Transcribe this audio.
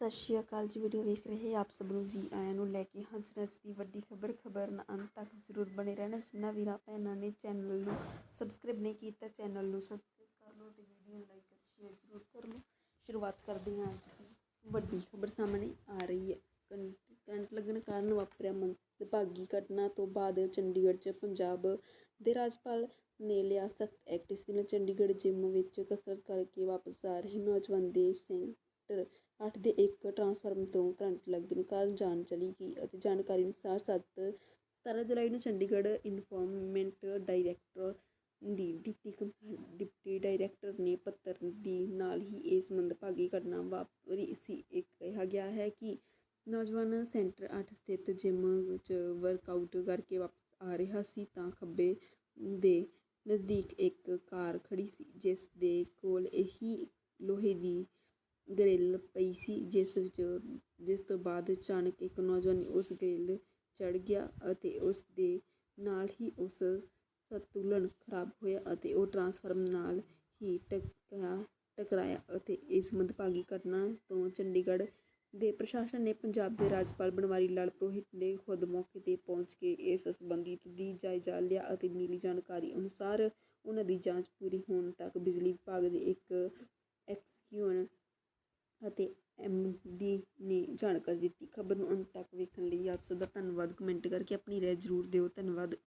ਸਤਿ ਸ਼੍ਰੀ ਅਕਾਲ ਜੀ ਵੀਡੀਓ ਵੇਖ ਰਹੇ ਆਪ ਸਭ ਨੂੰ ਜੀ ਆਇਆਂ ਨੂੰ ਲੈ ਕੇ ਹੰਚ ਨੱਚ ਦੀ ਵੱਡੀ ਖਬਰ ਖਬਰ ਨਾਲ ਅੰਤ ਤੱਕ ਜ਼ਰੂਰ ਬਣੇ ਰਹਿਣਾ। ਜਿਨ੍ਹਾਂ ਵੀਰਾਂ, ਭੈਣਾਂ ਨੇ ਚੈਨਲ ਨੂੰ ਸਬਸਕ੍ਰਾਈਬ ਨਹੀਂ ਕੀਤਾ, ਚੈਨਲ ਨੂੰ ਸਬਸਕ੍ਰਾਈਬ ਕਰ ਲਓ ਤੇ ਵੀਡੀਓ ਨੂੰ ਲਾਈਕ ਅਤੇ ਸ਼ੇਅਰ ਜ਼ਰੂਰ ਕਰ ਲਓ। ਸ਼ੁਰੂਆਤ ਕਰਦੇ ਹਾਂ ਅੱਜ ਦੀ ਵੱਡੀ ਖਬਰ ਸਾਹਮਣੇ ਆ ਰਹੀ ਹੈ। ਕੰਟ ਲੱਗਣ ਕਾਰਨ ਵਾਪਰਿਆ ਮੰਦਭਾਗੀ ਘਟਨਾ ਤੋਂ ਬਾਅਦ ਚੰਡੀਗੜ੍ਹ 'ਚ ਪੰਜਾਬ ਦੇ ਰਾਜਪਾਲ ਨੇ ਲਿਆ ਸਖਤ ਐਕਟ ਇਸ ਦਿਨ ਚੰਡੀਗੜ੍ਹ ਜਿਮ ਵਿੱਚ ਕਸਰਤ ਕਰਕੇ ਵਾਪਸ ਆ ਰਹੇ ਨੌਜਵਾਨ ਦੇ ਸੈਂਟਰ ਅੱਠ ਦੇ ਇੱਕ ਟਰਾਂਸਫਾਰਮਰ ਤੋਂ ਕਰੰਟ ਲੱਗਣ ਕਾਰਨ ਜਾਨ ਚਲੀ ਗਈ ਅਤੇ ਜਾਣਕਾਰੀ ਅਨੁਸਾਰ ਸੱਤ 17 ਜੁਲਾਈ ਨੂੰ ਚੰਡੀਗੜ੍ਹ ਇਨਫੋਰਮੈਂਟ ਡਾਇਰੈਕਟਰ ਦੀ ਡਿਪਟੀ ਕੰਪ- ਡਿਪਟੀ ਡਾਇਰੈਕਟਰ ਨੇ ਪੱਤਰ ਦੀ ਨਾਲ ਹੀ ਇਸ ਮੰਦਭਾਗੀ ਘਟਨਾ ਵਾਪਰੀ ਸੀ। ਇੱਕ ਕਿਹਾ ਗਿਆ ਹੈ ਕਿ ਨੌਜਵਾਨ ਸੈਂਟਰ 8 ਸਥਿਤ ਜਿਮ ਵਿੱਚ ਵਰਕਆਊਟ ਕਰਕੇ ਵਾਪਸ ਆ ਰਿਹਾ ਸੀ ਤਾਂ ਖੱਬੇ ਦੇ ਨਜ਼ਦੀਕ ਇੱਕ ਕਾਰ ਖੜੀ ਸੀ, ਜਿਸ ਦੇ ਕੋਲ ਇਹੀ ਲੋਹੇ ਦੀ ਗਰਿੱਲ ਪਈ ਸੀ, ਜਿਸ ਵਿੱਚ ਜਿਸ ਤੋਂ ਬਾਅਦ ਅਚਾਨਕ ਇੱਕ ਨੌਜਵਾਨ ਉਸ ਗਰਿੱਲ ਚੜ੍ਹ ਗਿਆ ਅਤੇ ਉਸ ਦੇ ਨਾਲ ਹੀ ਉਸ ਸੰਤੁਲਨ ਖਰਾਬ ਹੋਇਆ ਅਤੇ ਉਹ ਟਰਾਂਸਫਾਰਮ ਨਾਲ ਹੀ ਟਕਰਾ, ਟਕਰਾਇਆ ਅਤੇ ਇਸ ਮੰਦਭਾਗੀ ਘਟਨਾ ਤੋਂ ਚੰਡੀਗੜ੍ਹ ਦੇ ਪ੍ਰਸ਼ਾਸਨ ਨੇ ਪੰਜਾਬ ਦੇ ਰਾਜਪਾਲ ਬਨਵਾਰੀ ਲਾਲ ਪੁਰੋਹਿਤ ਨੇ ਖੁਦ ਮੌਕੇ ਤੇ ਪਹੁੰਚ ਕੇ ਇਸ ਸੰਬੰਧੀ ਦੀ ਜਾਇਜ਼ਾ ਲਿਆ ਅਤੇ ਮਿਲੀ ਜਾਣਕਾਰੀ ਅਨੁਸਾਰ ਉਹਨਾਂ ਦੀ ਜਾਂਚ ਪੂਰੀ ਹੋਣ ਤੱਕ ਬਿਜਲੀ ਵਿਭਾਗ ਦੇ ਇੱਕ ਐਕਸਕਿਊਨ ਅਤੇ ਐਮਡੀ ਨੇ ਜਾਣਕਾਰੀ ਦਿੱਤੀ। ਖਬਰ ਨੂੰ ਅੰਤ ਤੱਕ ਵੇਖਣ ਲਈ ਆਪ ਸਭ ਦਾ ਧੰਨਵਾਦ। ਕਮੈਂਟ ਕਰਕੇ ਆਪਣੀ ਰਾਏ ਜ਼ਰੂਰ ਦਿਓ। ਧੰਨਵਾਦ।